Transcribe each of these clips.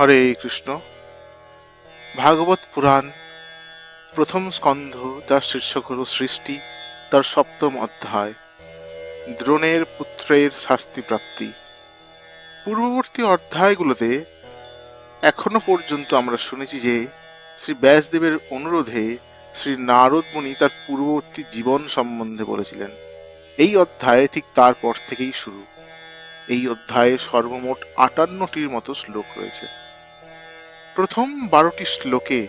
হরে কৃষ্ণ। ভাগবত পুরাণ, প্রথম স্কন্ধ যার শীর্ষক হল সৃষ্টি, তার সপ্তম অধ্যায়, দ্রোণের পুত্রের শাস্তি প্রাপ্তি। পূর্ববর্তী অধ্যায়গুলোতে এখনও পর্যন্ত আমরা শুনেছি যে শ্রী ব্যাসদেবের অনুরোধে শ্রী নারদ মুনি তার পূর্ববর্তী জীবন সম্বন্ধে বলেছিলেন। এই অধ্যায়ে ঠিক তারপর থেকেই শুরু। এই অধ্যায়ে সর্বমোট আটান্নটির মতো শ্লোক রয়েছে। প্রথম বারোটি শ্লোকে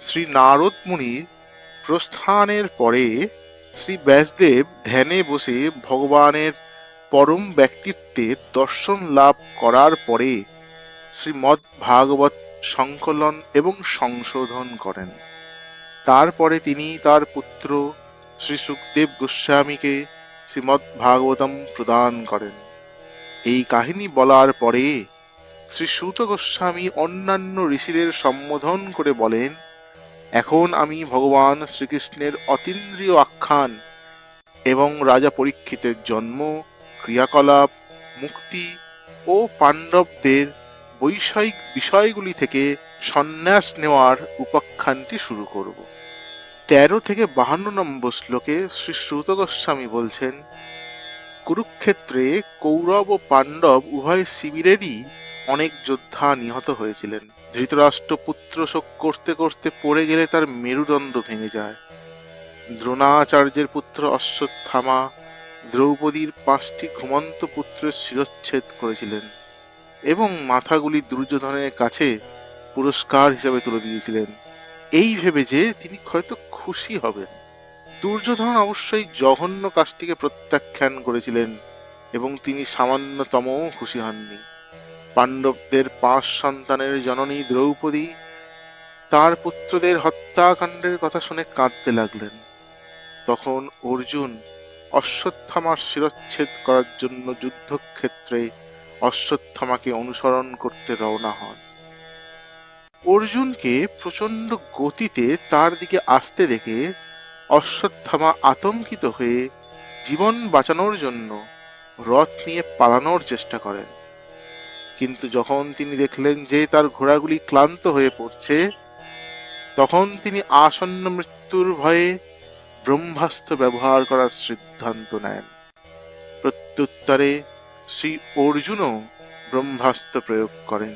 শ্রী নারদ মুনির প্রস্থানের পরে শ্রী ব্যাসদেব ধ্যানে বসে ভগবানের পরম ব্যক্তিত্বের দর্শন লাভ করার পরে শ্রীমৎ ভাগবত সংকলন এবং সংশোধন করেন। তারপরে তিনি তার পুত্র শ্রী সুখদেব গোস্বামীকে শ্রীমৎ ভাগবতম প্রদান করেন। এই কাহিনী বলার পরে শ্রী সুত গোস্বামী অন্যান্য ঋষিদের সম্বোধন করে বলেন, এখন আমি ভগবান শ্রীকৃষ্ণের অতীন্দ্রিয় আখ্যান এবং রাজা পরীক্ষিতের জন্ম, ক্রিয়াকলাপ, মুক্তি ও পাণ্ডবদের বৈষয়িক বিষয়গুলি থেকে সন্ন্যাস নেওয়ার উপাখ্যানটি শুরু করব। তেরো থেকে বাহান্ন নম্বর শ্লোকে শ্রী শ্রুত গোস্বামী বলছেন, কুরুক্ষেত্রে কৌরব ও পাণ্ডব উভয় শিবিরেরই অনেক যোদ্ধা নিহত হয়েছিলেন। ধৃতরাষ্ট্র পুত্র শোক করতে করতে পড়ে গেলে তার মেরুদণ্ড ভেঙে যায়। দ্রোণাচার্যের পুত্র অশ্বত্থামা দ্রৌপদীর পাঁচটি ঘুমন্ত পুত্রের শিরচ্ছেদ করেছিলেন এবং মাথাগুলি দুর্যোধনের কাছে পুরস্কার হিসেবে তুলে দিয়েছিলেন। এই ভেবে যে তিনি হয়তো খুশি হবেন। দুর্যোধন অবশ্যই জঘন্য কাজটিকে প্রত্যাখ্যান করেছিলেন এবং তিনি সামান্যতমও খুশি হননি। পাণ্ডবদের পাঁচ সন্তানের জননী দ্রৌপদী তার পুত্রদের হত্যাকাণ্ডের কথা শুনে কাঁদতে লাগলেন। তখন অর্জুন অশ্বত্থামার শিরচ্ছেদ করার জন্য যুদ্ধক্ষেত্রে অশ্বত্থামাকে অনুসরণ করতে রওনা হন। অর্জুনকে প্রচণ্ড গতিতে তার দিকে আসতে দেখে অশ্বত্থামা আতঙ্কিত হয়ে জীবন বাঁচানোর জন্য রথ নিয়ে পালানোর চেষ্টা করেন। কিন্তু যখন তিনি দেখলেন যে তার ঘোড়াগুলি ক্লান্ত হয়ে পড়ছে, তখন তিনি আসন্ন মৃত্যুর ভয়ে ব্রহ্মাস্ত্র ব্যবহার করার সিদ্ধান্ত নেন। প্রত্যুত্তরে শ্রী অর্জুনও ব্রহ্মাস্ত্র প্রয়োগ করেন।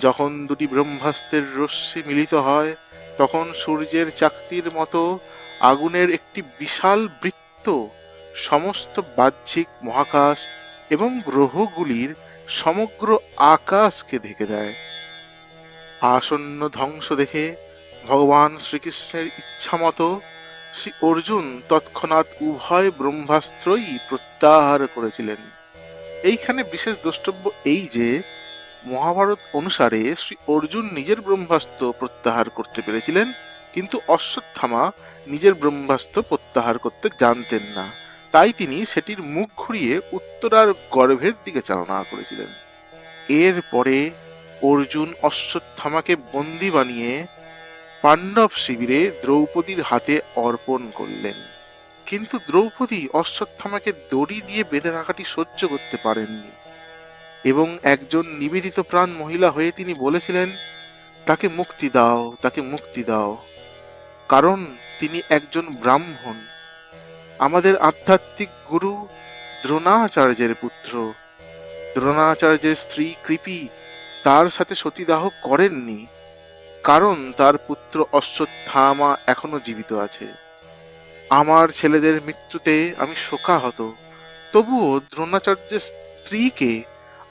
যখন দুটি ব্রহ্মাস্ত্রের রশ্মি মিলিত হয়, তখন সূর্যের চাকতির মতো আগুনের একটি বিশাল বৃত্ত সমস্ত বাহ্যিক মহাকাশ এবং গ্রহগুলির সমগ্র আকাশকে ঢেকে দেয়। আসন্ন ধ্বংস দেখে ভগবান শ্রীকৃষ্ণের ইচ্ছা মতো শ্রী অর্জুন তৎক্ষণাৎ উভয় ব্রহ্মাস্ত্রই প্রত্যাহার করেছিলেন। এইখানে বিশেষ দ্রষ্টব্য এই যে, মহাভারত অনুসারে শ্রী অর্জুন নিজের ব্রহ্মাস্ত্র প্রত্যাহার করতে পেরেছিলেন, কিন্তু অশ্বত্থামা নিজের ব্রহ্মাস্ত্র প্রত্যাহার করতে জানতেন না। তাই তিনি সেটির মুখ ঘুরিয়ে উত্তরার গর্ভের দিকে চালনা করেছিলেন। এরপরে অর্জুন অশ্বত্থামাকে বন্দি বানিয়ে পাণ্ডব শিবিরে দ্রৌপদীর হাতে অর্পণ করলেন। কিন্তু দ্রৌপদী অশ্বত্থামাকে দড়ি দিয়ে বেঁধে রাখাটি সহ্য করতে পারেননি এবং একজন নিবেদিত প্রাণ মহিলা হয়ে তিনি বলেছিলেন, তাকে মুক্তি দাও, তাকে মুক্তি দাও। কারণ তিনি একজন ব্রাহ্মণ। আমাদের আধ্যাত্মিক গুরু দ্রোণাচার্যের পুত্র। দ্রোণাচার্যের স্ত্রী কৃপি তার সাথে সতীদাহ করেননি, কারণ তার পুত্র অশ্বত্থামা এখনও জীবিত আছে। আমার ছেলেদের মৃত্যুতে আমি শোকাহত, তবুও দ্রোণাচার্যের স্ত্রীকে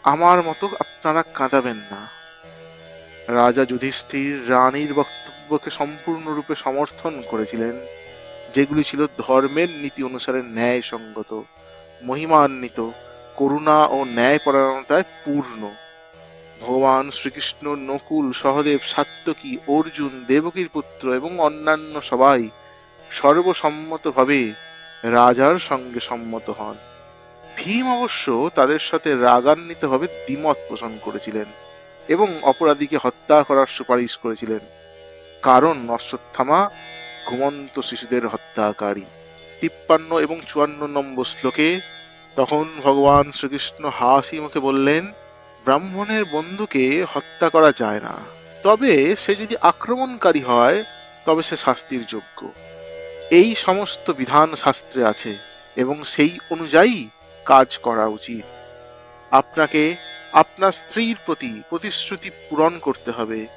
আমার মতো আপনারা কাঁদাবেন না। রাজা যুধিষ্ঠির রানীর বক্তব্যকে সম্পূর্ণরূপে সমর্থন করেছিলেন। যেগুলি ছিল ধর্মের নীতি অনুসারে ন্যায়সঙ্গত, মহিমান্বিত, করুণা ও ন্যায়পরায়ণতায় পূর্ণ। ভগবান শ্রীকৃষ্ণ, নকুল, সহদেব সাত্যকী অর্জুন, দেবকীর পুত্র এবং অন্যান্য সবাই সর্বসম্মতভাবে রাজার সঙ্গে সম্মত হন। ভীম অবশ্য তাদের সাথে রাগান্বিতভাবে দ্বিমত পোষণ করেছিলেন এবং অপরাধীকে হত্যা করার সুপারিশ করেছিলেন। কারণ অশ্বত্থামা ঘুমন্ত শিশুদের হত্যাকারী। তিপ্পান্ন এবং চুয়ান্ন নম্বর শ্লোকে তখন ভগবান শ্রীকৃষ্ণ হাসি মুখে বললেন, ব্রাহ্মণের বন্ধুকে হত্যা করা যায় না। তবে সে যদি আক্রমণকারী হয়, তবে সে শাস্তির যোগ্য। এই সমস্ত বিধান শাস্ত্রে আছে এবং সেই অনুযায়ী কাজ করা উচিত। আপনাকে আপনার স্ত্রীর প্রতি প্রতিশ্রুতি পূরণ করতে হবে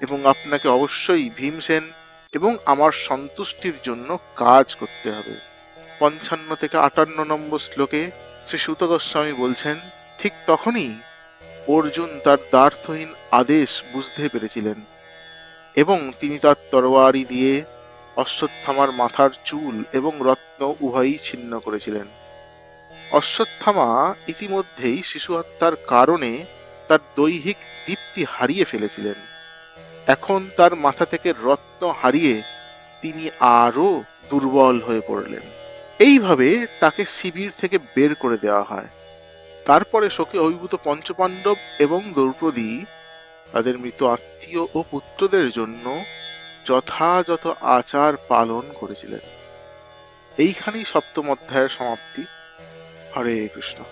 এবং আপনাকে অবশ্যই ভীমসেন এবং আমার সন্তুষ্টির জন্য কাজ করতে হবে। পঞ্চান্ন থেকে আটান্ন নম্বর শ্লোকে শ্রী সুত গোস্বামী বলছেন, ঠিক তখনই অর্জুন তার দ্বার্থহীন আদেশ বুঝতে পেরেছিলেন এবং তিনি তার তরোয়ারি দিয়ে অশ্বত্থামার মাথার চুল এবং রত্ন উভয়ই ছিন্ন করেছিলেন। অশ্বত্থামা ইতিমধ্যেই শিশু হত্যার কারণে তার দৈহিক দীপ্তি হারিয়ে ফেলেছিলেন। এখন তার মাথা থেকে রত্ন হারিয়ে তিনি আরও দুর্বল হয়ে পড়লেন। এইভাবে তাকে শিবির থেকে বের করে দেওয়া হয়। তারপরে শোকে অভিভূত পঞ্চপাণ্ডব এবং দ্রৌপদী তাদের মৃত আত্মীয় ও পুত্রদের জন্য যথাযথ আচার পালন করেছিলেন। এইখানেই সপ্তম অধ্যায়ের সমাপ্তি। হরে কৃষ্ণ।